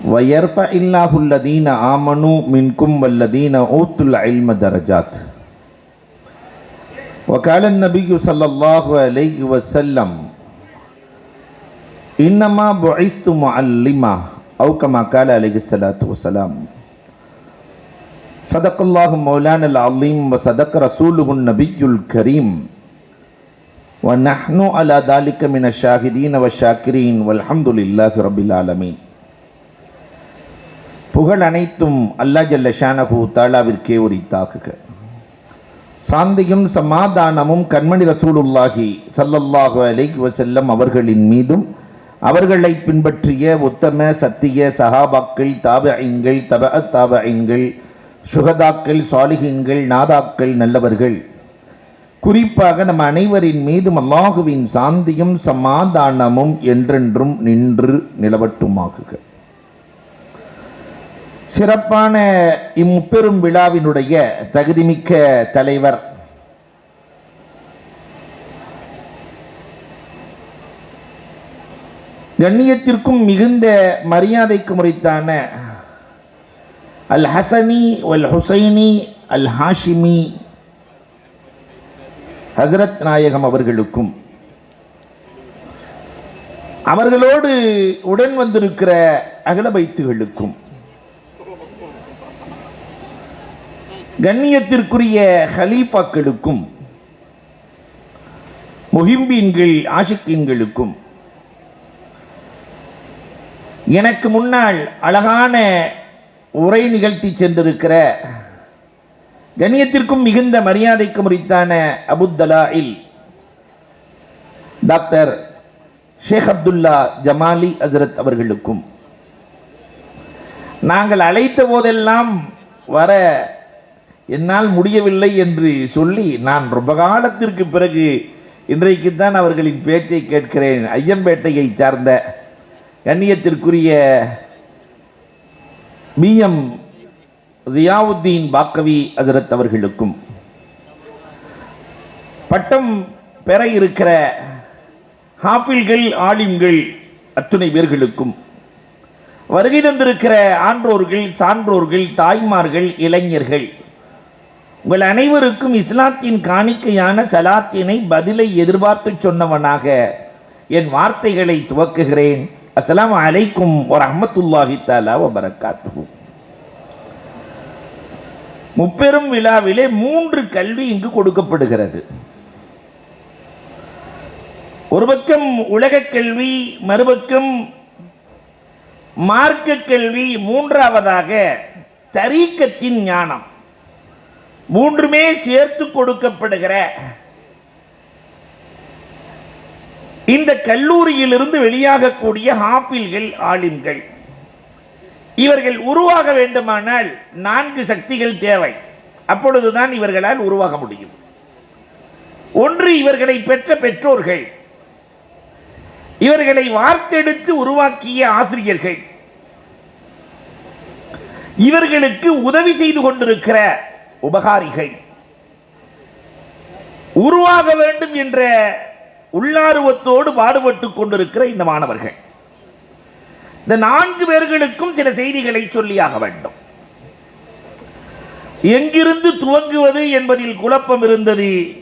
ويرفع الله الذين آمنوا منكم والذين أوتوا العلم درجات. وقال النبي صلى الله عليه وسلم إنما بعثت معلما أو كما قال عليه الصلاة والسلام. صدق الله مولانا العظيم وصدق رسوله النبي الكريم. ونحن على ذلك من الشاهدين والشاكرين والحمد لله رب العالمين. புகழ் அனைத்தும் அல்லா ஜல்ல ஷானபு தாலாவிற்கே உரித்தாக்குக. சாந்தியும் சமாதானமும் கண்மணி ரசூலுல்லாஹி சல்லல்லாஹு அலைஹி வசல்லம் அவர்களின் மீதும் அவர்களை பின்பற்றிய உத்தம சத்திய சஹாபாக்கள் தாபஐன்கள் தப தாபஐன்கள் சுகதாக்கள் சாலிகின்கள் நாதாக்கள் நல்லவர்கள். குறிப்பாக நம் அனைவரின் மீதும் அல்லாஹுவின் சாந்தியும் சமாதானமும் என்றென்றும் நின்று நிலவட்டுமாகுக சிறப்பான இம்முப்பெரும் விழாவினுடைய தகுதிமிக்க தலைவர். கண்ணியத்திற்கும் மிகுந்த மரியாதைக்கு முறைத்தான அல் ஹசனி அல் ஹுசைனி அல் ஹாஷிமி ஹசரத் நாயகம் அவர்களுக்கும் அவர்களோடு உடன் வந்திருக்கிற அகல கண்ணியத்திற்குரிய ஹலீஃபாக்களுக்கும் முஹிம்பீன்கள் ஆஷிக்கீன்களுக்கும் எனக்கு முன்னால் அழகான உரை நிகழ்த்தி சென்றிருக்கிற கண்ணியத்திற்கும் மிகுந்த மரியாதைக்கு முறித்தான அபுத்தலாயில் டாக்டர் ஷேக் அப்துல்லா ஜமாலி அசரத் அவர்களுக்கும் நாங்கள் அழைத்த போதெல்லாம் வர என்னால் முடியவில்லை என்று சொல்லி நான் ரொம்ப காலத்திற்கு பிறகு இன்றைக்கு தான் அவர்களின் பேச்சை கேட்கிறேன். ஐயம்பேட்டையை சார்ந்த கண்ணியத்திற்குரிய பிஎம் ஜியாவுத்தீன் பாக்கவி அசரத் அவர்களுக்கும். பட்டம் பெற இருக்கிற ஹாஃபில்கள் ஆலிம்கள் அத்துணை பேர்களுக்கும். வருகை தந்திருக்கிற ஆன்றோர்கள் சான்றோர்கள் தாய்மார்கள் இளைஞர்கள். உங்கள் அனைவருக்கும் இஸ்லாத்தின் காணிக்கையான சலாத்தினை பதிலை எதிர்பார்த்து சொன்னவனாக என் வார்த்தைகளை துவக்குகிறேன். அஸ்லாம் அலைக்கும் ஒரு அஹமத்துல்லாஹி தாலா வரக்காத்து முப்பெரும் விழாவிலே மூன்று கல்வி இங்கு கொடுக்கப்படுகிறது. ஒரு பக்கம் உலக கல்வி மறுபக்கம் மார்க்க கல்வி மூன்றாவதாக தரீக்கத்தின் ஞானம். மூன்றுமே சேர்த்து கொடுக்கப்படுகிற இந்த கல்லூரியிலிருந்து வெளியாகக்கூடிய ஹாஃபில்கள் ஆலிம்கள். இவர்கள் உருவாக வேண்டுமானால் நான்கு சக்திகள் தேவை. அப்பொழுதுதான் இவர்களால் உருவாக முடியும். ஒன்று இவர்களை பெற்ற பெற்றோர்கள். இவர்களை வார்த்தெடுத்து உருவாக்கிய ஆசிரியர்கள். இவர்களுக்கு உதவி செய்து கொண்டிருக்கிற உபகாரிகள். உருவாக வேண்டும் என்ற உள்ளார்வத்தோடு பாடுபட்டு கொண்டிருக்கிற இந்த மாணவர்கள். இந்த நான்கு பேர்களுக்கும் சில செய்திகளை சொல்லியாக வேண்டும். எங்கிருந்து துவங்குவது என்பதில் குழப்பம் இருந்தது.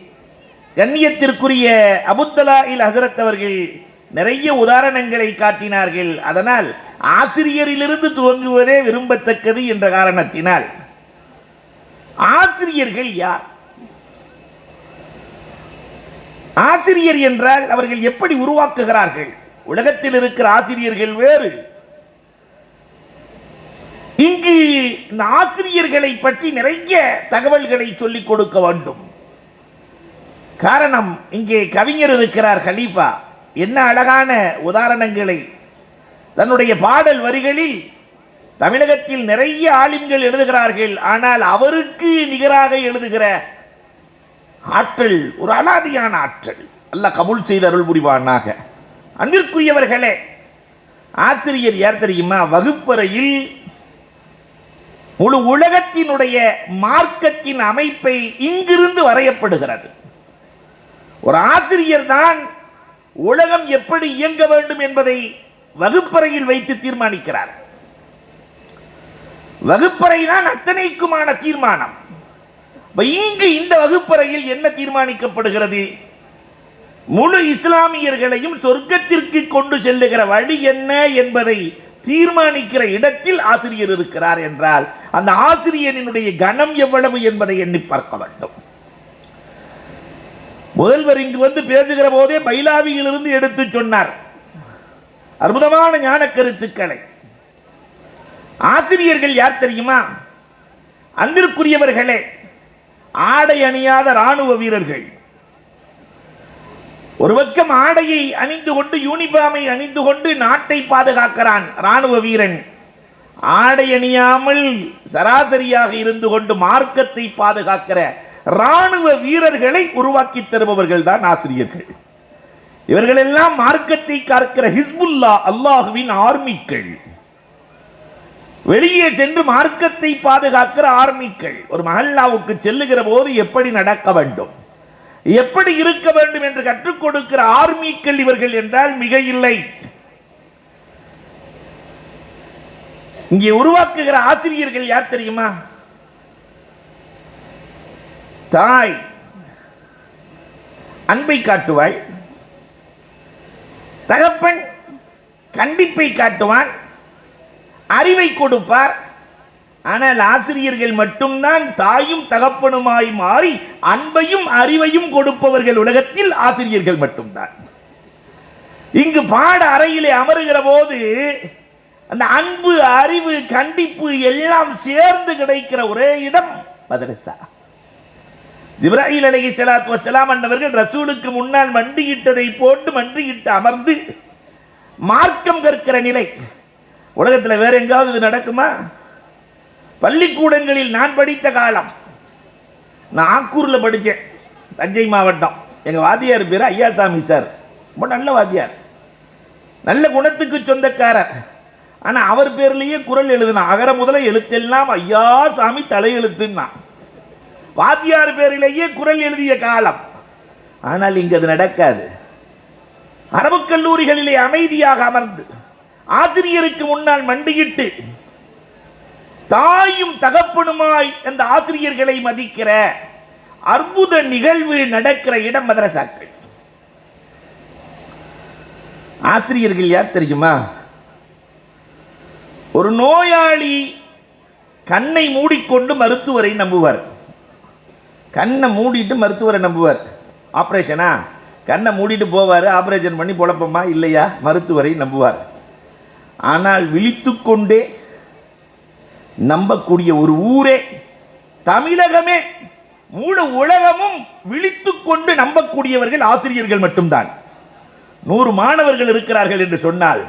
கண்ணியத்திற்குரிய அபுத்தலா இல் ஹசரத் அவர்கள் நிறைய உதாரணங்களை காட்டினார்கள். அதனால் ஆசிரியரிலிருந்து துவங்குவதே விரும்பத்தக்கது என்ற காரணத்தினால். ஆசிரியர்கள் யார்? ஆசிரியர் என்றால் அவர்கள் எப்படி உருவாக்குகிறார்கள்? உலகத்தில் இருக்கிற ஆசிரியர்கள் வேறு. இங்கு இந்த ஆசிரியர்களை பற்றி நிறைய தகவல்களை சொல்லிக் கொடுக்க வேண்டும். காரணம் இங்கே கவிஞர் இருக்கிறார் ஹலீஃபா. என்ன அழகான உதாரணங்களை. தன்னுடைய பாடல் வரிகளில் தமிழகத்தில் நிறைய ஆளும்கள் எழுதுகிறார்கள் ஆனால் அவருக்கு நிகராக எழுதுகிற ஆற்றல் ஒரு அனாதியான ஆற்றல். அல்ல கபுல் செய்த அருள் புரிவானாக. அன்பிற்குரியவர்களே ஆசிரியர் யார் தெரியுமா? வகுப்பறையில் முழு உலகத்தினுடைய மார்க்கத்தின் அமைப்பை இங்கிருந்து வரையப்படுகிறது. ஒரு ஆசிரியர் தான் உலகம் எப்படி இயங்க வேண்டும் என்பதை வகுப்பறையில் வைத்து தீர்மானிக்கிறார். வகுப்பறை தான் அத்தனைக்குமான தீர்மானம். இங்கு இந்த வகுப்பறையில் என்ன தீர்மானிக்கப்படுகிறது? முழு இஸ்லாமியர்களையும் சொர்க்கத்திற்கு கொண்டு செல்லுகிற வழி என்ன என்பதை தீர்மானிக்கிற இடத்தில் ஆசிரியர் இருக்கிறார் என்றால் அந்த ஆசிரியரினுடைய கனம் எவ்வளவு என்பதை எண்ணி பார்க்க வேண்டும். முதல்வர் இங்கு வந்து பேசுகிற போதே பைலாவியிலிருந்து எடுத்து சொன்னார். அற்புதமான ஞான கருத்துக்களை. ஆசிரியர்கள் யார் தெரியுமா? அன்பிற்குரியவர்களே ஆடை அணியாத ராணுவ வீரர்கள். ஒரு பக்கம் ஆடையை அணிந்து கொண்டு யூனிஃபார்மை அணிந்து கொண்டு நாட்டை பாதுகாக்கிறான் ராணுவ வீரன். ஆடை அணியாமல் சராசரியாக இருந்து கொண்டு மார்க்கத்தை பாதுகாக்கிற ராணுவ வீரர்களை உருவாக்கி தருபவர்கள் தான் ஆசிரியர்கள். இவர்களெல்லாம் மார்க்கத்தை காக்கிற ஹிஸ்புல்லா அல்லாஹுவின் ஆர்மிக்கள் வெளியே சென்று மார்க்கத்தை பாதுகாக்கிற ஆர்மிக்கள் ஒரு மஹல்லாவுக்கு செல்லுகிற போது எப்படி நடக்க வேண்டும்? எப்படி இருக்க வேண்டும் என்று கற்றுக் கொடுக்கிற ஆர்மிக்கள் இவர்கள் என்றால் மிக இல்லை இங்கே உருவாக்குகிற ஆசிரியர்கள் யார் தெரியுமா? தாய். அன்பை காட்டுவாள். தகப்பன் கண்டிப்பை காட்டுவான். அறிவை கொடுப்பார். ஆனால் ஆசிரியர்கள் மட்டும்தான் தாயும் தகப்பனுமாய் மாறி அன்பையும் அறிவையும் கொடுப்பவர்கள் உலகத்தில் ஆசிரியர்கள் மட்டும்தான். இங்கு பாட அறையிலே அமருகிற போது அந்த அன்பு அறிவு கண்டிப்பு எல்லாம் சேர்ந்து கிடைக்கிற ஒரே இடம் மதரசா இப்ராஹிம் அலகி ஸலாத்து வஸலாம் அன்னவர்கள் ரசூலுக்கு முன்னால் மண்டியிட்டதை போட்டு மண்டியிட்டு அமர்ந்து மார்க்கம் கற்கிற நிலை. உலகத்தில் வேற எங்காவது இது நடக்குமா? பள்ளிக்கூடங்களில் நான் படித்த காலம் நான் ஆக்கூரில் படித்தேன் தஞ்சை மாவட்டம். எங்கள் வாத்தியார் பேர் ஐயாசாமி சார். ரொம்ப நல்ல வாத்தியார். நல்ல குணத்துக்கு சொந்தக்காரர். ஆனால் அவர் பேர்லேயே குரல் எழுதுனா அகர முதல எழுத்தெல்லாம் ஐயா சாமி தலையெழுத்துன்னா வாத்தியார் பேரிலேயே குரல் எழுதிய காலம். ஆனால் இங்கு அது நடக்காது. அரபு கல்லூரிகளிலே அமைதியாக அமர்ந்து ஆசிரியருக்கு முன்னால் மண்டியிட்டு தாயும் தகப்பனுமாய் அந்த ஆசிரியர்களை மதிக்கிற அற்புத நிகழ்வு நடக்கிற இடம் மதரசாக்கள். ஆசிரியர்கள் யார் தெரியுமா? ஒரு நோயாளி கண்ணை மூடிக்கொண்டு மருத்துவரை நம்புவார். கண்ணை மூடிட்டு மருத்துவரை நம்புவார். ஆப்ரேஷனா? கண்ணை மூடிட்டு போவார் ஆப்ரேஷன் பண்ணி பொழப்பமா? இல்லையா? மருத்துவரை நம்புவார். ஆனால் விழித்துக்கொண்டே நம்பக்கூடிய ஒரு ஊரே தமிழகமே. முழு உலகமும் விழித்துக்கொண்டு நம்பக்கூடியவர்கள் ஆசிரியர்கள் மட்டும்தான். நூறு மாணவர்கள் இருக்கிறார்கள் என்று சொன்னால்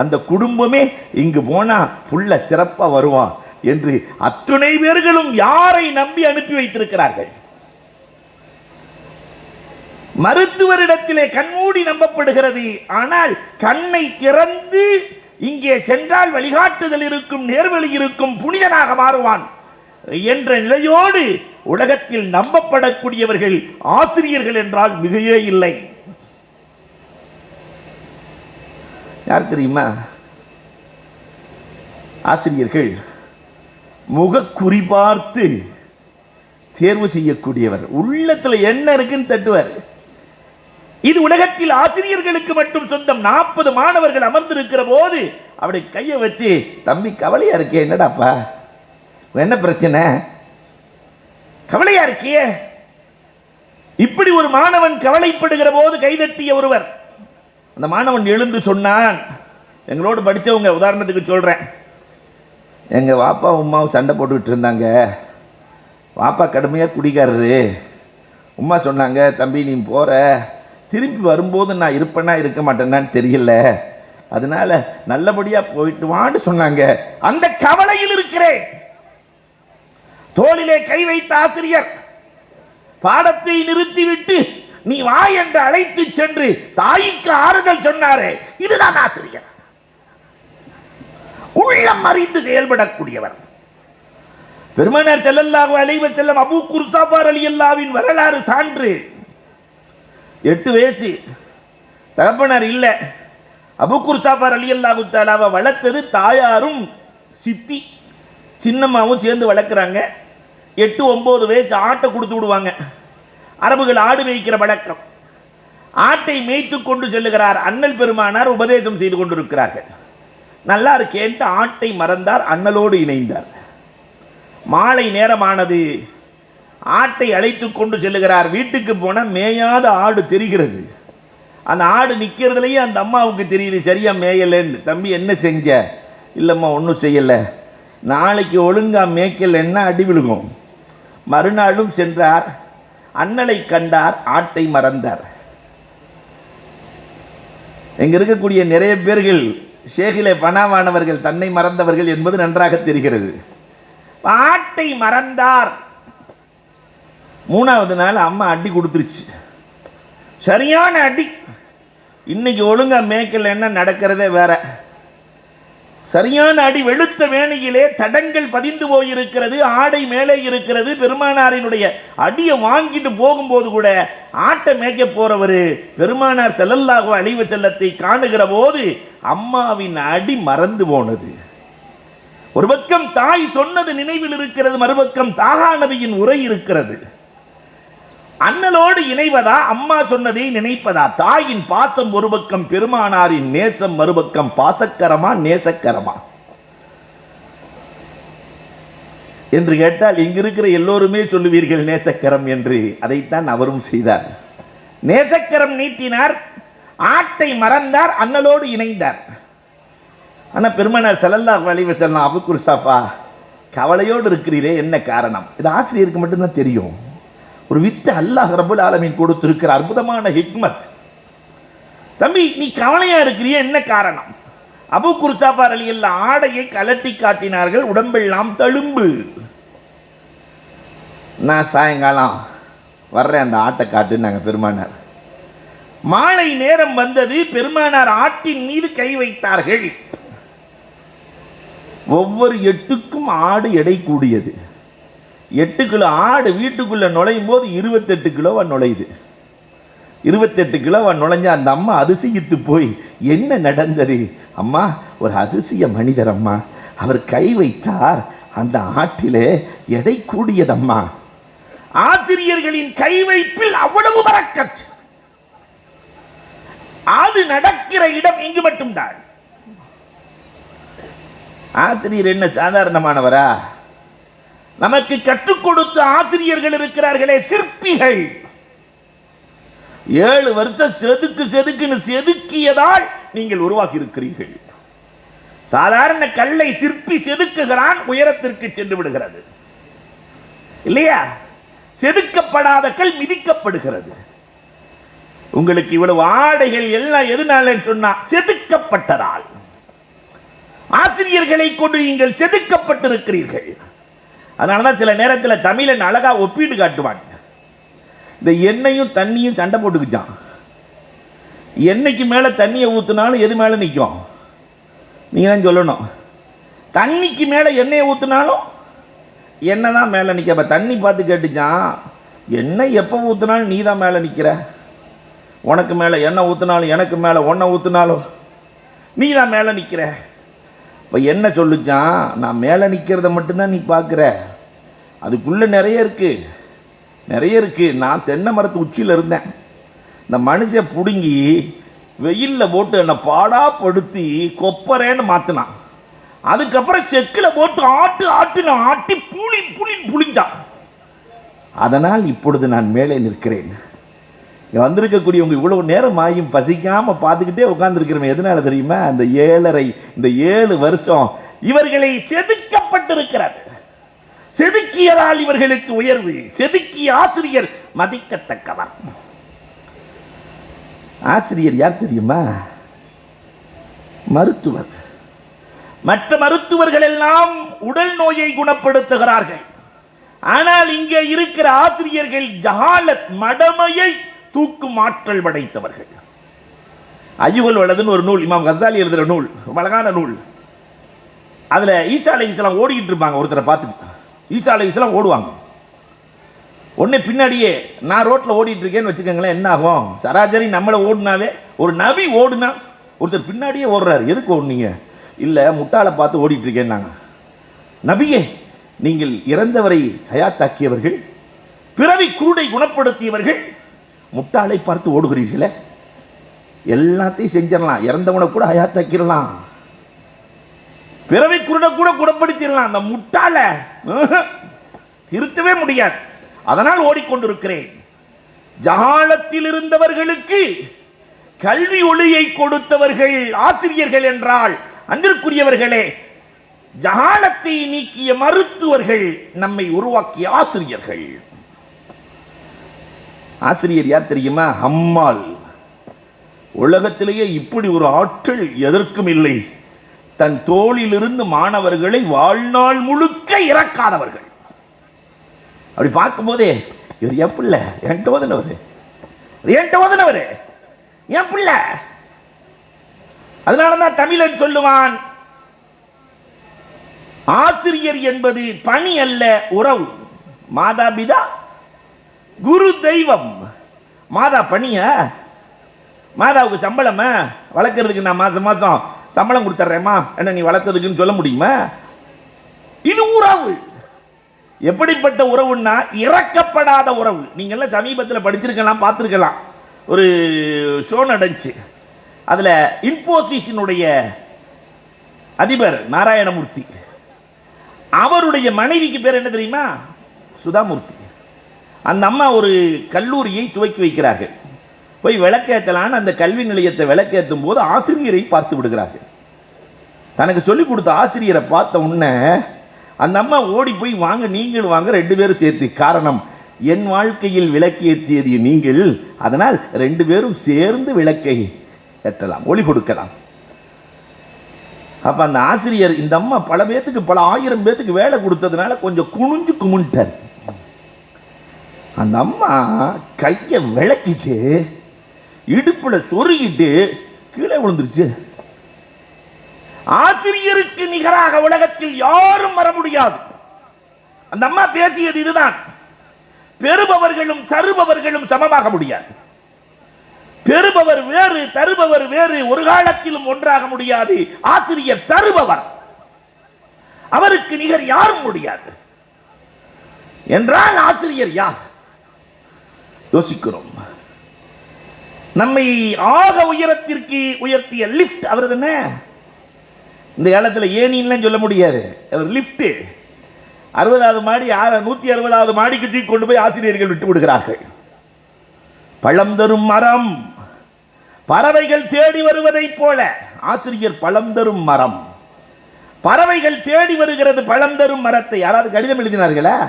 அந்த குடும்பமே இங்கு போனால் புள்ள சிறப்பாக வருவான் என்று அத்துணை பேர்களும் யாரை நம்பி அனுப்பி வைத்திருக்கிறார்கள்? மருத்துவரிடத்திலே கண்மூடி நம்பப்படுகிறது. ஆனால் கண்ணை திறந்து இங்கே சென்றால் வழிகாட்டுதல் இருக்கும் நேர்வழி இருக்கும் புனிதனாக மாறுவான் என்ற நிலையோடு உலகத்தில் நம்பப்படக்கூடியவர்கள் ஆசிரியர்கள் என்றால் மிகையே இல்லை. யார் தெரியுமா? ஆசிரியர்கள் முக குறிபார்த்து தேர்வு செய்யக்கூடியவர். உள்ளத்துல என்ன இருக்குன்னு தட்டுவார். இது உலகத்தில் ஆசிரியர்களுக்கு மட்டும் சொந்தம். நாற்பது மாணவர்கள் அமர்ந்திருக்கிற போது அப்படி கையை வச்சு தம்பி கவலையா இருக்கே என்னடாப்பா? என்ன பிரச்சனை? கவலையா இருக்கியே? இப்படி ஒரு மாணவன் கவலைப்படுகிற போது கைதட்டிய ஒருவர் அந்த மாணவன் எழுந்து சொன்னான் எங்களோடு படித்தவங்க உதாரணத்துக்கு சொல்கிறேன் எங்கள் வாப்பா உமாவும் சண்டை போட்டுக்கிட்டு இருந்தாங்க. வாப்பா கடுமையாக குடிக்காரரு உமா சொன்னாங்க தம்பி நீ போகிற திரும்பி வரும்போது நான் இருப்பேன்னா இருக்க மாட்டேன்னான்னு தெரியல. அதனால நல்லபடியா போயிட்டு வான்னு சொன்னாங்க. அந்த கவலையில் இருக்கிறேன். தோளிலே கை வைத்த ஆசிரியர் பாடத்தை நிறுத்திவிட்டு நீ வா என்று அழைத்து சென்று தாய்க்கு ஆறுதல் சொன்னாரே. இதுதான் ஆசிரியர். உள்ளம் அறிந்து செயல்படக்கூடியவர். பெருமனார் செல்லல்லாஹு அலைவ செல்லம் அபூ குர்சாபார் அலி அல்லாவின் வரலாறு சான்று எட்டு வயசு. தகப்பனார் இல்லை. அபூ குர்சாபார் அலி அல்லாஹு தாலாவை வளர்த்தது தாயாரும் சித்தி சின்னம்மாவும் சேர்ந்து வளர்க்குறாங்க. எட்டு ஒம்பது வயசு ஆட்டை கொடுத்து விடுவாங்க. அரபுகள் ஆடு மேய்க்கிற வழக்கம் ஆட்டை மேய்த்து கொண்டு செல்லுகிறார் அண்ணல் பெருமானார் உபதேசம் செய்து கொண்டிருக்கிறார்கள். நல்லா இருக்கேன்ட்டு ஆட்டை மறந்தார் அண்ணலோடு இணைந்தார். மாலை நேரமானது. ஆட்டை அழைத்து கொண்டு செல்லுகிறார். வீட்டுக்கு போனால் மேயாத ஆடு தெரிகிறது. அந்த ஆடு நிற்கிறதுலையே அந்த அம்மாவுக்கு தெரியுது சரியாக மேயலைன்னு. தம்பி என்ன செஞ்ச? இல்லைம்மா ஒன்றும் செய்யலை. நாளைக்கு ஒழுங்கா மேய்க்கலைன்னா அடி விழுகும். மறுநாளும் சென்றார். அண்ணலை கண்டார் ஆட்டை மறந்தார். இங்கே இருக்கக்கூடிய நிறைய பேர்கள் ஷேகிலே பணாவானவர்கள் தன்னை மறந்தவர்கள் என்பது நன்றாக தெரிகிறது. ஆட்டை மறந்தார். மூணாவது நாள் அம்மா அடி கொடுத்துருச்சு. சரியான அடி. இன்னைக்கு ஒழுங்கா மேய்க்கல என்ன நடக்கிறதே வேற. சரியான அடி வெளுத்த வேணியிலே தடங்கள் பதிந்து போயிருக்கிறது ஆடை மேலே இருக்கிறது பெருமானாரினுடைய அடியை வாங்கிட்டு போகும்போது கூட ஆட்டை மேய்க்க போறவர் பெருமானார் செல்லல்லாகோ அழிவு செல்லத்தை காணுகிற போது அம்மாவின் அடி மறந்து போனது. ஒரு பக்கம் தாய் சொன்னது நினைவில் இருக்கிறது மறுபக்கம் தாகா நபியின் உரை இருக்கிறது. அண்ணலோடு இணைவதா? அம்மா சொன்னதை நினைப்பதா? தாயின் பாசம் ஒரு பக்கம் பெருமானாரின் நேசம் மறுபக்கம் பாசக்கரமா நேசக்கரமா? என்று கேட்டால் இங்க இருக்கிற எல்லோருமே சொல்லுவீர்கள் நேசக்கரம் என்று. அதைத்தான் அவரும் செய்தார். நேசக்கரம் நீட்டினார் ஆட்டை மறந்தார் அண்ணலோடு இணைந்தார். ஆனா பெருமனார் செல்லல்லா வழிவ செல்லாம் அபுக்குர் சாஃபா கவலையோடு இருக்கிறீரே என்ன காரணம்? இது ஆசிரியருக்கு மட்டும்தான் தெரியும். ஒரு வித்து அல்லாஹ் ரபுல் ஆலமின் கொடுத்திருக்கிற அற்புதமான ஹிக்மத். தம்பி நீ கவலையா இருக்கிறிய? என்ன காரணம்? அபு குர்சாபார் அலி அல்ல ஆடையை கலட்டி காட்டினார்கள். உடம்பெல்லாம் தழும்பு. நான் சாயங்காலம் வர்றேன் அந்த ஆட்டை காட்டுன்னாங்க பெருமானார். மாலை நேரம் வந்தது பெருமானார் ஆட்டின் மீது கை வைத்தார்கள். ஒவ்வொரு எட்டுக்கும் ஆடு எடை கூடியது. எட்டு கிலோ ஆடு வீட்டுக்குள்ள நுழையும் போது இருபத்தெட்டு கிலோவா நுழையுது. இருபத்தெட்டு கிலோவா நுழைஞ்ச அந்த அம்மா அதிசயித்து போய் என்ன நடந்தது? அம்மா ஒரு அதிசய மனிதர் அம்மா. அவர் கை வைத்தார். அந்த ஆட்டிலே எடை கூடியதம்மா. ஆசிரியர்களின் கை வைப்பில் அவ்வளவு வரக்கத் அது நடக்கிற இடம் இங்கு மட்டும்தான். ஆசிரியர் என்ன சாதாரணமானவரா? நமக்கு கற்றுக் கொடுத்த ஆசிரியர்கள் இருக்கிறார்களே சிற்பிகள். ஏழு வருஷம் செதுக்கு செதுக்குன்னு செதுக்கியதால் நீங்கள் உருவாக்கி இருக்கிறீர்கள் சாதாரண கல்லை சிற்பி செதுக்குகிறான் உயரத்திற்கு சென்று விடுகிறது. இல்லையா? செதுக்கப்படாத கல் மிதிக்கப்படுகிறது. உங்களுக்கு இவ்வளவு ஆடைகள் எல்லாம் எதுனால சொன்னா செதுக்கப்பட்டதால். ஆசிரியர்களை கொண்டு நீங்கள் செதுக்கப்பட்டிருக்கிறீர்கள். அதனாலதான் சில நேரத்தில் தமிழன் அழகாக ஒப்பீடு காட்டுவாங்க. இந்த எண்ணெயும் தண்ணியும் சண்டை போட்டுக்கிச்சான் எண்ணெய்க்கு மேலே தண்ணியை ஊற்றினாலும் எது மேலே நிற்கும் நீங்கள் தான் சொல்லணும். தண்ணிக்கு மேலே எண்ணெயை ஊற்றினாலும் எண்ணெய் தான் மேலே நிற்க அப்போ தண்ணி பார்த்து கேட்டுச்சான் எண்ணெய் எப்போ ஊற்றினாலும் நீ தான் மேலே நிற்கிற உனக்கு மேலே எண்ணெய் ஊற்றினாலும் எனக்கு மேலே ஒன்றை ஊற்றினாலும் நீ தான் மேலே நிற்கிற இப்போ என்ன சொல்லுச்சான்? நான் மேலே நிற்கிறத மட்டும்தான் நீ பார்க்குற. அதுக்குள்ளே நிறைய இருக்குது நிறைய இருக்குது நான் தென்னை மரத்து உச்சியில் இருந்தேன். இந்த மனுஷன் பிடுங்கி வெயிலில் போட்டு என்னை பாடாப்படுத்தி கொப்பரேன்னு மாற்றினான் அதுக்கப்புறம் செக்கில் போட்டு ஆட்டு ஆட்டுன ஆட்டி புளி புளி புளிஞ்சான். அதனால் இப்பொழுது நான் மேலே நிற்கிறேன். வந்திருக்கக்கூடியவங்க இவ்வளவு நேரம் ஆகியும் பசிக்காம பார்த்துக்கிட்டே உட்காந்துருக்கிறோமே எதனால தெரியுமா? அந்த ஏழரை இந்த ஏழு வருஷம் இவர்களை செதுக்கப்பட்டிருக்கிறார் செதுக்கியதால் இவர்களுக்கு உயர்வு செதுக்கிய ஆசிரியர் மதிக்கத்தக்கவர். ஆசிரியர் யார் தெரியுமா? மருத்துவர். மற்ற மருத்துவர்கள் எல்லாம் உடல் நோயை குணப்படுத்துகிறார்கள். ஆனால் இங்கே இருக்கிற ஆசிரியர்கள் ஜஹாலத் மடமையை தூக்கும் ஆற்றல் படைத்தவர்கள். ஐயுகல் வலதுன்னு ஒரு நூல் இமாம் கசாலி எழுதுற நூல் அழகான நூல். அதில் ஈசா அலை இஸ்லாம் ஓடிக்கிட்டு இருப்பாங்க ஒருத்தரை பார்த்து ஈசா அலை இஸ்லாம் ஓடுவாங்க. உடனே பின்னாடியே நான் ரோட்டில் ஓடிட்டு இருக்கேன்னு வச்சுக்கோங்களேன் என்ன ஆகும்? சராசரி நம்மளை ஓடுனாவே ஒரு நபி ஓடுனா ஒருத்தர் பின்னாடியே ஓடுறாரு. எதுக்கு ஓடுனீங்க? இல்லை முட்டாளை பார்த்து ஓடிட்டு இருக்கேன்னாங்க. நபியே நீங்கள் இறந்தவரை ஹயாத்தாக்கியவர்கள் பிறவி குருடை குணப்படுத்தியவர்கள் முட்டாளை பார்த்து ஓடுகிறீர்களே? எல்லாத்தையும் செஞ்சிடலாம். இறந்தவனை கூட ஹயாத்தாக்கிடலாம். பிறவை குருடை கூட குணப்படுத்திடலாம். அந்த முட்டாளை திருத்தவே முடியாது. அதனால் ஓடிக்கொண்டிருக்கிறேன். ஜகாலத்தில் இருந்தவர்களுக்கு கல்வி ஒளியை கொடுத்தவர்கள் ஆசிரியர்கள் என்றால் அன்பிற்குரியவர்களே ஜகாலத்தை நீக்கிய மருத்துவர்கள் நம்மை உருவாக்கிய ஆசிரியர்கள். ஆசிரியர் யார் தெரியுமா? ஹம்மால். உலகத்திலேயே இப்படி ஒரு ஆற்றல் எதற்கும் இல்லை. தன் தோளிலிருந்து மாணவர்களை வாழ்நாள் முழுக்க இறக்காதவர்கள். அப்படி பார்க்கும்போதே இவர் என் பிள்ளை என்கிட்ட ஓதுனவர் என்கிட்ட ஓதுனவர் என் பிள்ளை. அதனாலதான் தமிழன் சொல்லுவான் ஆசிரியர் என்பது பணி அல்ல உறவு. மாதா பிதா குரு தெய்வம். மாதா பணிய? மாதாவுக்கு சம்பளமா? வளர்க்கறதுக்கு நான் மாசம் மாசம் சம்பளம் கொடுத்துட்றேம்மா என்ன நீ வளர்த்ததுக்குன்னு சொல்ல முடியுமா? இது உறவு. எப்படிப்பட்ட உறவுன்னா இறக்கப்படாத உறவு. நீங்கள் எல்லாம் சமீபத்தில் படிச்சிருக்கலாம் பார்த்துருக்கலாம். ஒரு ஷோ நடந்துச்சு. அதில் இன்ஃபோசிஸினுடைய அதிபர் நாராயணமூர்த்தி. அவருடைய மனைவிக்கு பேர் என்ன தெரியுமா? சுதாமூர்த்தி. அந்த அம்மா ஒரு கல்லூரியை துவக்கி வைக்கிறார்கள். போய் விளக்கேற்றலான்னு அந்த கல்வி நிலையத்தை விளக்கேற்றும் போது ஆசிரியரை பார்த்து விடுகிறார்கள். தனக்கு சொல்லிக் கொடுத்த ஆசிரியரை பார்த்த உடனே அந்த அம்மா ஓடி போய் வாங்க நீங்கள் வாங்க ரெண்டு பேரும் சேர்த்து. காரணம் என் வாழ்க்கையில் விளக்கேற்றியது நீங்கள். அதனால் ரெண்டு பேரும் சேர்ந்து விளக்கை ஏற்றலாம் ஒளி கொடுக்கலாம். அப்போ அந்த ஆசிரியர் இந்த அம்மா பல பேர்த்துக்கு பல ஆயிரம் பேர்த்துக்கு வேலை கொடுத்ததுனால கொஞ்சம் குனிஞ்சு குமிட்டார் அந்த அம்மா கையை விளக்கிட்டு இடுப்புல சொருகிட்டு கீழே விழுந்துருச்சு. ஆசிரியருக்கு நிகராக உலகத்தில் யாரும் வர முடியாது. அந்த அம்மா பேசியது இதுதான். பெறுபவர்களும் தருபவர்களும் சமமாக முடியாது. பெறுபவர் வேறு தருபவர் வேறு ஒரு காலத்திலும் ஒன்றாக முடியாது. ஆசிரியர் தருபவர். அவருக்கு நிகர் யாரும் முடியாது. என்றால் ஆசிரியர் யார்? யோசிக்கிறோம். நம்மை ஆக உயரத்திற்கு உயர்த்திய லிஃப்ட் அவர் தானே இந்த காலத்தில் ஏனின்லாம் சொல்ல முடியாது. அவர் லிஃப்ட்டு அறுபதாவது மாடி ஆறு நூத்தி அறுபதாவது மாடிக்கு தூக்கி கொண்டு போய் ஆசிரியர்கள் விட்டு விடுகிறார்கள். பழம் தரும் மரம். பறவைகள் தேடி வருவதைப் போல ஆசிரியர் பழம் தரும் மரம். பறவைகள் தேடி வருகிறது பழம் தரும் மரத்தை. யாராவது கடிதம் எழுதினார்களா?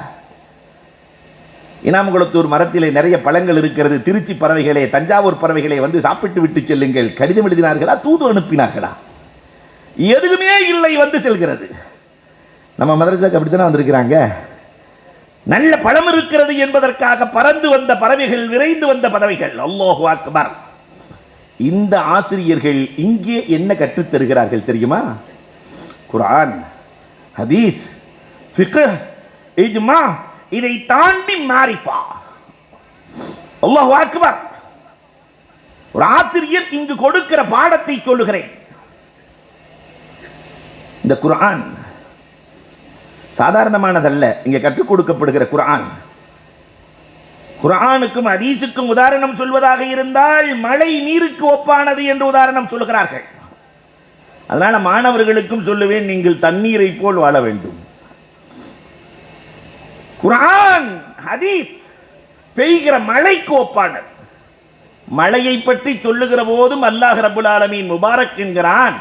இனாமகுளத்தூர் மரத்திலே நிறைய பழங்கள் இருக்கிறது. திருச்சி பறவைகளே தஞ்சாவூர் பறவைகளே வந்து சாப்பிட்டு விட்டு செல்லுங்கள். கடிதம் எழுதினார்களா? தூது அனுப்பினார்களா? எதுவுமே இல்லை வந்து செல்கிறது. நம்ம மதரசாக்கு அப்படித்தானே வந்திருக்கிறாங்க? நல்ல பழம் இருக்கிறது என்பதற்காக பறந்து வந்த பறவைகள் விரைந்து வந்த பறவைகள். அல்லோஹு அக்பர். இந்த ஆசிரியர்கள் இங்கே என்ன கற்றுத்தருகிறார்கள் தெரியுமா? குரான் ஹதீஸ் ஃபிக்ர் இஜ்மா இதை தாண்டி மாறிப்பா அல்லாஹ் அக்பர். ஒரு ஆசிரியர் இங்கு கொடுக்கிற பாடத்தை சொல்லுகிறேன். இந்த குரான் சாதாரணமானதல்ல இங்க கற்றுக் கொடுக்கப்படுகிற குரான் குரானுக்கும் அதீசுக்கும் உதாரணம் சொல்வதாக இருந்தால் மழை நீருக்கு ஒப்பானது என்று உதாரணம் சொல்கிறார்கள் அதனால மாணவர்களுக்கும் சொல்லுவேன் நீங்கள் தண்ணீரை போல் வாழ வேண்டும். குரான் ஹதீஸ் பெய்கிற மழைக்கு ஒப்பானது. மழையை பற்றி சொல்லுகிற போதும் அல்லாஹ் ரபுல் ஆலமீன் முபாரக் என்கிறான்.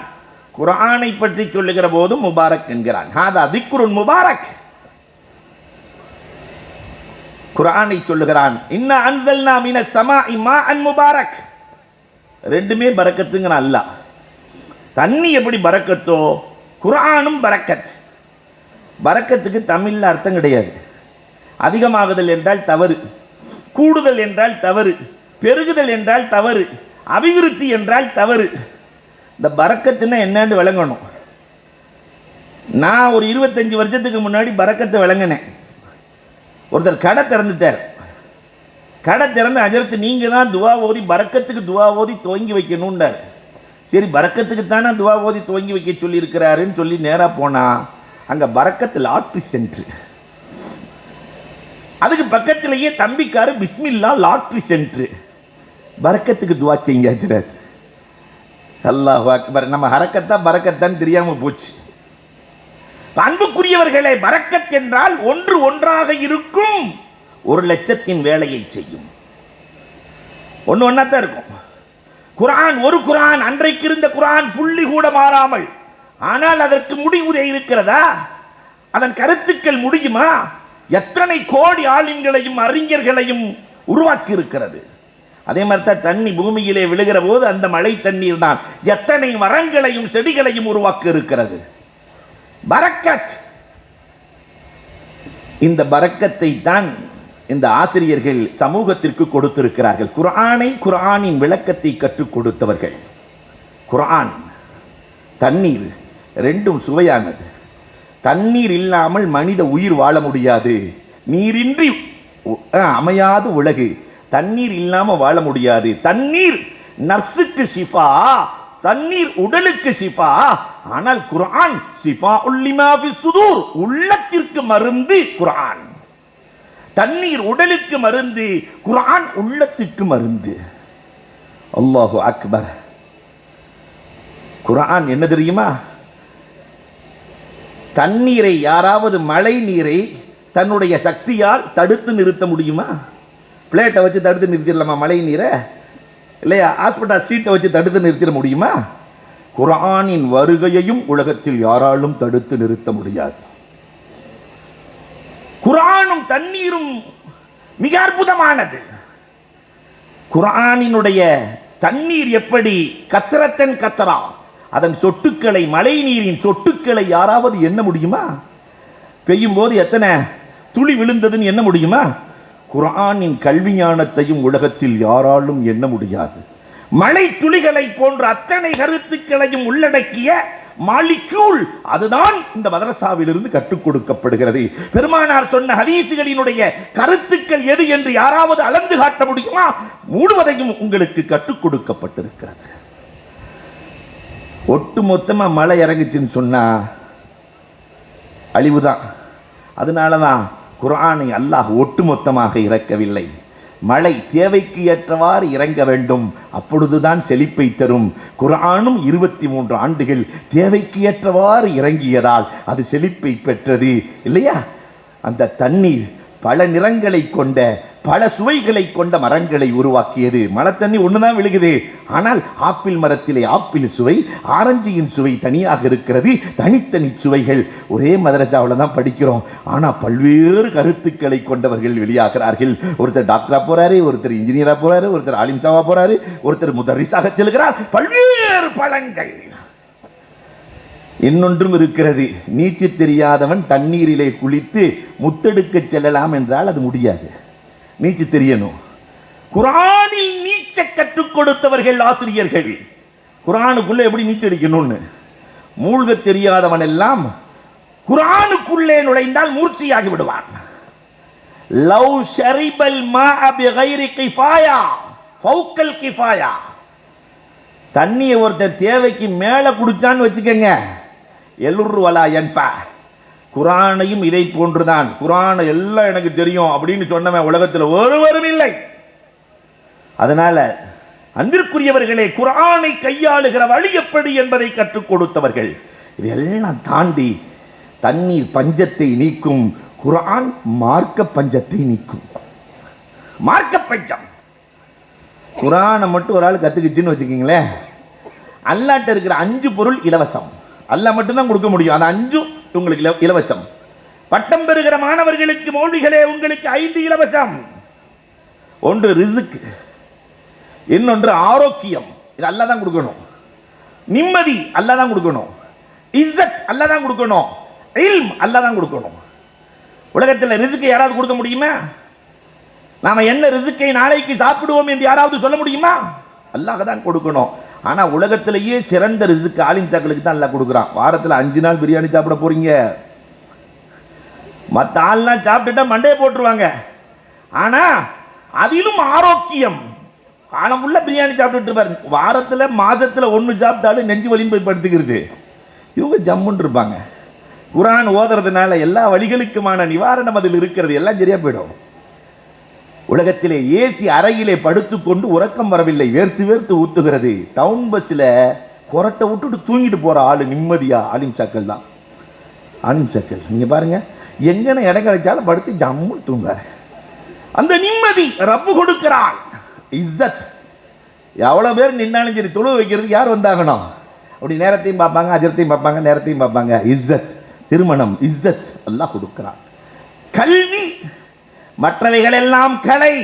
குரானை பற்றி சொல்லுகிற போதும் முபாரக் என்கிறான். ஹாதா திக்ருன் முபாரக். குரானை சொல்லுகிறான் இன்ன அன்சல் நாம் இன சமா இமா அன் முபாரக். ரெண்டுமே பறக்கத்துங்கிற அல்லாஹ். தண்ணி எப்படி பறக்கத்தோ குரானும் பறக்கத். பறக்கத்துக்கு தமிழ்ல அர்த்தம் கிடையாது. அதிகமாகுதல் என்றால் தவறு. கூடுதல் என்றால் தவறு. பெருகுதல் என்றால் தவறு. அபிவிருத்தி என்றால் தவறு. இந்த பறக்கத்துன்னா என்னன்னு விளங்கணும். நான் ஒரு இருபத்தஞ்சு வருஷத்துக்கு முன்னாடி பறக்கத்தை விளங்கினேன். ஒருத்தர் கடை திறந்துட்டார். கடை திறந்து அஜரத்து நீங்கள் தான் துவா ஓதி பறக்கத்துக்கு துவா ஓதி துவங்கி வைக்கணும்ன்றார் சரி பறக்கத்துக்கு தானே துவா ஓதி துவங்கி வைக்க சொல்லியிருக்கிறாருன்னு சொல்லி நேராக போனால் அங்கே பறக்கத்தில் லாட்ரி சென்ட்ரு அதுக்கு பக்கத்திலேயே தம்பிக்காரு பிஸ்மில்லா லாட்ரி சென்ட்ரு. பரக்கத்துக்கு துவா செய்யுங்க ஹஜரத் அல்லாஹ் அக்பர். நம்ம ஹரக்கத்தா பரக்கத்தான்னு தெரியாமல் போச்சு. அன்புக்குரியவர்களே பறக்கத் என்றால் ஒன்று ஒன்றாக இருக்கும். ஒரு லட்சத்தின் வேலையை செய்யும். ஒன்று ஒன்றா தான் இருக்கும். குரான் ஒரு குரான் அன்றைக்கு இருந்த குரான் புள்ளி கூட மாறாமல். ஆனால் அதற்கு முடிவுரை இருக்கிறதா? அதன் கருத்துக்கள் முடியுமா? எத்தனை கோடி ஆளுங்களையும் அறிஞர்களையும் உருவாக்கி இருக்கிறது அதே மாதிரி தான் தண்ணி பூமியிலே விழுகிற போது அந்த மழை தண்ணீர் தான் எத்தனை மரங்களையும் செடிகளையும் உருவாக்கி இருக்கிறது பரக்கத். இந்த பரக்கத்தை தான் இந்த ஆசிரியர்கள் சமூகத்திற்கு கொடுத்திருக்கிறார்கள். குரானை குரானின் விளக்கத்தை கற்றுக் கொடுத்தவர்கள். குரான் தண்ணீர் ரெண்டும் சுவையானது. தண்ணீர் இல்லாமல் மனித உயிர் வாழ முடியாது. நீரின்றி உ- அமையாது உலகு. தண்ணீர் இல்லாம வாழ முடியாது. தண்ணீர் நர்ஸுக்கு ஷிஃபா தண்ணீர் உடலுக்கு ஷிஃபா. ஆனால் குரான் ஷிஃபா உள்ளிமாபி சுதூர் உள்ளத்திற்கு மருந்து குரான் தண்ணீர் உடலுக்கு மருந்து குரான் உள்ளத்துக்கு மருந்து. அல்லாஹு அக்பர். குரான் என்ன தெரியுமா? தண்ணீரை யாராவது மழை நீரை தன்னுடைய சக்தியால் தடுத்து நிறுத்த முடியுமா? பிளேட்டை வச்சு தடுத்து நிறுத்திடலாமா மழை நீரை? இல்லையா? ஹாஸ்பிட்டல் சீட்டை வச்சு தடுத்து நிறுத்திட முடியுமா? குரானின் வருகையையும் உலகத்தில் யாராலும் தடுத்து நிறுத்த முடியாது. குரானும் தண்ணீரும் மிக அற்புதமானது. குரானினுடைய தண்ணீர் எப்படி கத்திரத்தன் கத்தரா? அதன் சொட்டுக்களை மழை நீரின் சொட்டுக்களை யாராவது எண்ண முடியுமா? பெய்யும் போது எத்தனை துளி விழுந்ததுன்னு எண்ண முடியுமா? குரானின் கல்வி ஞானத்தையும் உலகத்தில் யாராலும் எண்ண முடியாது. மழை துளிகளை போன்ற அத்தனை கருத்துக்களையும் உள்ளடக்கிய மாலிக்யூல் அதுதான் இந்த மதரசாவிலிருந்து கற்றுக் கொடுக்கப்படுகிறது. பெருமானார் சொன்ன ஹதீசுகளினுடைய கருத்துக்கள் எது என்று யாராவது அளந்து காட்ட முடியுமா? முழுவதையும் உங்களுக்கு கற்றுக் கொடுக்கப்பட்டிருக்கிறது. ஒட்டு மொத்தமாக மழை இறங்குச்சுன்னு அழிவு தான் அதனால தான் குரானை அல்லாஹ் ஒட்டு மொத்தமாக இறக்கவில்லை. மழை தேவைக்கு ஏற்றவாறு இறங்க வேண்டும். அப்பொழுதுதான் செழிப்பை தரும். குரானும் இருபத்தி மூன்று ஆண்டுகள் தேவைக்கு ஏற்றவாறு இறங்கியதால் அது செழிப்பை பெற்றது. இல்லையா? அந்த தண்ணீர் பல நிறங்களை கொண்ட பல சுவைகளை கொண்ட மரங்களை உருவாக்கியது. மலத்தண்ணி ஒன்று தான் விழுகுது. ஆனால் ஆப்பிள் மரத்திலே ஆப்பிள் சுவை ஆரஞ்சியின் சுவை தனியாக இருக்கிறது. தனித்தனி சுவைகள். ஒரே மதரசாவில் தான் படிக்கிறோம். ஆனால் பல்வேறு கருத்துக்களை கொண்டவர்கள் வெளியாகிறார்கள். ஒருத்தர் டாக்டராக போகிறாரு ஒருத்தர் இன்ஜினியராக போகிறாரு ஒருத்தர் ஆலிம்சாவாக போகிறாரு ஒருத்தர் முதரிசாக செல்கிறார். பல்வேறு பழங்கள். இன்னொன்றும் இருக்கிறது. நீச்சல் தெரியாதவன் தண்ணீரிலே குளித்து முத்தெடுக்க செல்லலாம் என்றால் அது முடியாது. நீச்சல் தெரியணும். குரானில் நீச்ச கற்றுக் கொடுத்தவர்கள் ஆசிரியர்கள். குரானுக்குள்ள எப்படி நீச்சடிக்கணும்னு மூழ்க தெரியாதவன் எல்லாம் குரானுக்குள்ளே நுழைந்தால் மூர்ச்சியாகி விடுவான். லவ் ஷரிபல் மா பிகைரி கிஃபாயா ஃபவுக்கல் கிஃபாயா. தண்ணியை ஒருத்தர் தேவைக்கு மேலே குடிச்சான்னு வச்சுக்கோங்க. எல்லூர் வலா என்பா குரானையும் இதை போன்றுதான். குரானை எல்லாம் எனக்கு தெரியும் அப்படின்னு சொன்னவன் உலகத்தில் ஒருவரும் இல்லை. அதனால அன்பிற்குரியவர்களே குரானை கையாளுகிற வழி எப்படி என்பதை கற்றுக் கொடுத்தவர்கள். இதெல்லாம் தாண்டி தண்ணீர் பஞ்சத்தை நீக்கும் குரான் மார்க்க பஞ்சத்தை நீக்கும். மார்க்க பஞ்சம். குரானை மட்டும் ஒரு ஆள் கற்றுக்குச்சுன்னு வச்சுக்கிங்களேன் அல்லாட்ட இருக்கிற அஞ்சு பொருள் இலவசம். அல்ல மட்டும்தான் கொடுக்க முடியும். அந்த அஞ்சும் உங்களுக்கு இலவசம். பட்டம் பெறுகிற மாணவர்களுக்கு மௌலிகளே உங்களுக்கு ஐந்து இலவசம். ஒன்று ரிசுக்கு இன்னொன்று ஆரோக்கியம். இது அல்ல தான் கொடுக்கணும். நிம்மதி அல்ல தான் கொடுக்கணும். இஸ்ஸத் அல்ல தான் கொடுக்கணும். இல்ம் அல்ல தான் கொடுக்கணும். உலகத்தில் ரிசுக்கு யாராவது கொடுக்க முடியுமா? நாம் என்ன ரிசுக்கை நாளைக்கு சாப்பிடுவோம் என்று யாராவது சொல்ல முடியுமா? அல்லாஹ் தான் கொடுக்கணும். ஆனால் உலகத்திலேயே சிறந்த ரிசுக்கு ஆலிம் சாக்களுக்கு தான் எல்லாம் கொடுக்குறான். வாரத்தில் அஞ்சு நாள் பிரியாணி சாப்பிட போகிறீங்க மற்ற ஆள்லாம் சாப்பிட்டுட்டா மண்டையை போட்டுருவாங்க. ஆனால் அதிலும் ஆரோக்கியம். காலம் உள்ள பிரியாணி சாப்பிட்டுட்டு இருப்பாரு. வாரத்தில் மாதத்தில் ஒன்று சாப்பிட்டாலும் நெஞ்சு வலியும் போய் படுத்துக்கிறது. இவங்க ஜம்முன்னு இருப்பாங்க. குரான் ஓதுறதுனால எல்லா வழிகளுக்குமான நிவாரணம் அதில் இருக்கிறது எல்லாம் சரியாக போயிடும். உலகத்திலே ஏசி அறையிலே படுத்துக்கொண்டு உறக்கம் வரவில்லை. வேர்த்து வேர்த்து ஊத்துகிறது. டவுன் பஸ்ஸில் கொரட்டை விட்டுட்டு தூங்கிட்டு போகிற ஆளு நிம்மதியா? ஆலிம் சாக்கள் தான். ஆலிம் சாக்கள் நீங்கள் பாருங்கள் எங்கன இடம் கிடைச்சாலும் படுத்து ஜம்மு தூங்காரு. அந்த நிம்மதி ரப்பு கொடுக்கிறான் இஸ்ஸத். எவ்வளோ பேர் நின்னாலும் சரி தொழு வைக்கிறது யார் வந்தாகணும்? அப்படி நேரத்தையும் பார்ப்பாங்க அஜரத்தையும் பார்ப்பாங்க நேரத்தையும் பார்ப்பாங்க. இஸ்ஸத். திருமணம். இஸ்ஸத். எல்லாம் கொடுக்குறான். கல்வி மற்றவைகள் எல்லாம் கலை.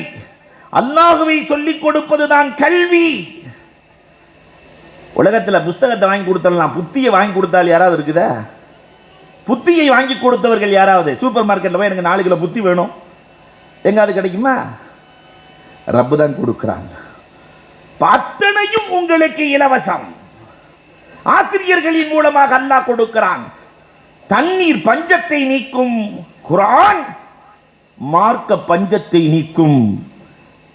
அல்லாஹுவை சொல்லிக் கொடுப்பதுதான் கல்வி. உலகத்தில் புஸ்தகத்தை வாங்கி கொடுத்தலாம் புத்தியை வாங்கி கொடுத்தால் யாராவது இருக்குதா? புத்தியை வாங்கி கொடுத்தவர்கள் யாராவது? சூப்பர் மார்க்கெட்டில் போய் எனக்கு நாலு கிலோ புத்தி வேணும். எங்காவது கிடைக்குமா? ரப்பு தான் கொடுக்குறாங்க. அத்தனையும் உங்களுக்கு இலவசம். ஆசிரியர்களின் மூலமாக அல்லாஹ் கொடுக்கிறான். தண்ணீர் பஞ்சத்தை நீக்கும் குரான். மார்க்க பஞ்சத்தை நீக்கும்.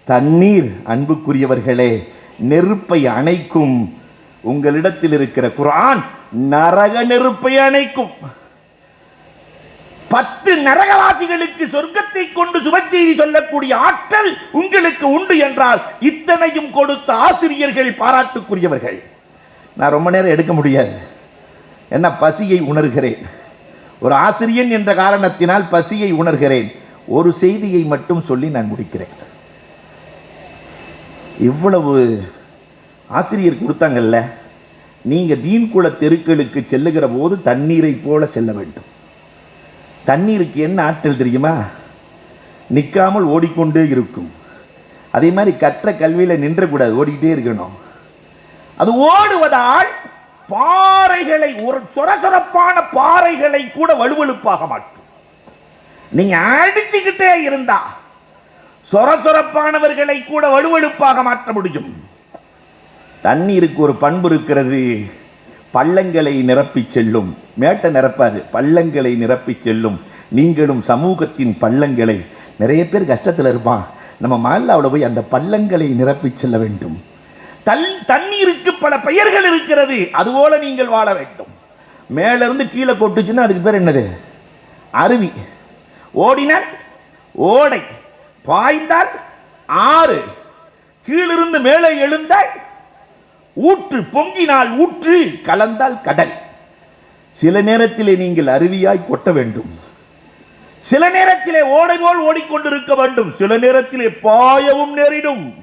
தண்ணீர் அன்புக்குரியவர்களே நெருப்பை அணைக்கும். உங்களிடத்தில் இருக்கிற குரான் நரக நெருப்பை அணைக்கும். பத்து நரகவாசிகளுக்கு சொர்க்கத்தை கொண்டு சுபச்செய்தி சொல்லக்கூடிய ஆற்றல் உங்களுக்கு உண்டு என்றால் இத்தனையும் கொடுத்த ஆசிரியர்கள் பாராட்டுக்குரியவர்கள். நான் ரொம்ப நேரம் எடுக்க முடியாது. என்ன பசியை உணர்கிறேன். ஒரு ஆசிரியன் என்ற காரணத்தினால் பசியை உணர்கிறேன். ஒரு செய்தியை மட்டும் சொல்லி நான் முடிக்கிறேன். இவ்வளவு ஆசிரியர் கொடுத்தாங்கல்ல நீங்க தீன்குல தெருக்களுக்கு செல்லுகிற போது தண்ணீரை போல செல்ல வேண்டும். தண்ணீருக்கு என்ன ஆற்றல் தெரியுமா? நிற்காமல் ஓடிக்கொண்டே இருக்கும். அதே மாதிரி கற்ற கல்வியில நின்றக்கூடாது ஓடிக்கிட்டே இருக்கணும். அது ஓடுவதால் பாறைகளை ஒரு சொரசொரப்பான பாறைகளை கூட வலுவழுப்பாக மாட்டோம். நீங்க அடிச்சுக்கிட்டே இருந்தா சொரசொரப்பானவர்களை கூட வலுவழுப்பாக மாற்ற முடியும். தண்ணீருக்கு ஒரு பண்பு இருக்கிறது பள்ளங்களை நிரப்பி செல்லும். மேட்டை நிரப்பாது பள்ளங்களை நிரப்பி செல்லும். நீங்களும் சமூகத்தின் பள்ளங்களை நிறைய பேர் கஷ்டத்தில் இருப்பான். நம்ம மல்லாவில் போய் அந்த பள்ளங்களை நிரப்பி செல்ல வேண்டும். தல் தண்ணீருக்கு பல பெயர்கள் இருக்கிறது அதுபோல நீங்கள் வாழ வேண்டும். மேல இருந்து கீழே கொட்டுச்சுன்னா அதுக்கு பேர் என்னது? அருவி. ஓடினால் ஓடை பாய்ந்தால் ஆறு கீழிருந்து மேலே எழுந்தால் ஊற்று பொங்கினால் ஊற்று கலந்தால் கடல். சில நேரத்திலே நீங்கள் அருவியாய் கொட்ட வேண்டும். சில நேரத்திலே ஓடை போல் ஓடிக்கொண்டிருக்க வேண்டும். சில நேரத்திலே பாயவும் நேரிடும்.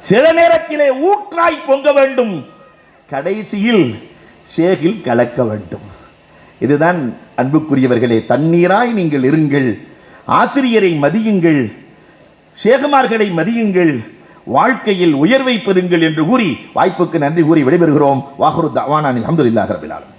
சில நேரத்திலே ஊற்றாய் பொங்க வேண்டும். கடைசியில் சேகில் கலக்க வேண்டும். இதுதான் அன்புக்குரியவர்களே தண்ணீராய் நீங்கள் இருங்கள் ஆசிரியரை மதியுங்கள் சேகமார்களை மதியுங்கள் வாழ்க்கையில் உயர்வை பெறுங்கள் என்று கூறி வாய்ப்புக்கு நன்றி கூறி விடைபெறுகிறோம். வாகுரு தவானானி அஹமதுல்லாஹ் ரபிலாலும்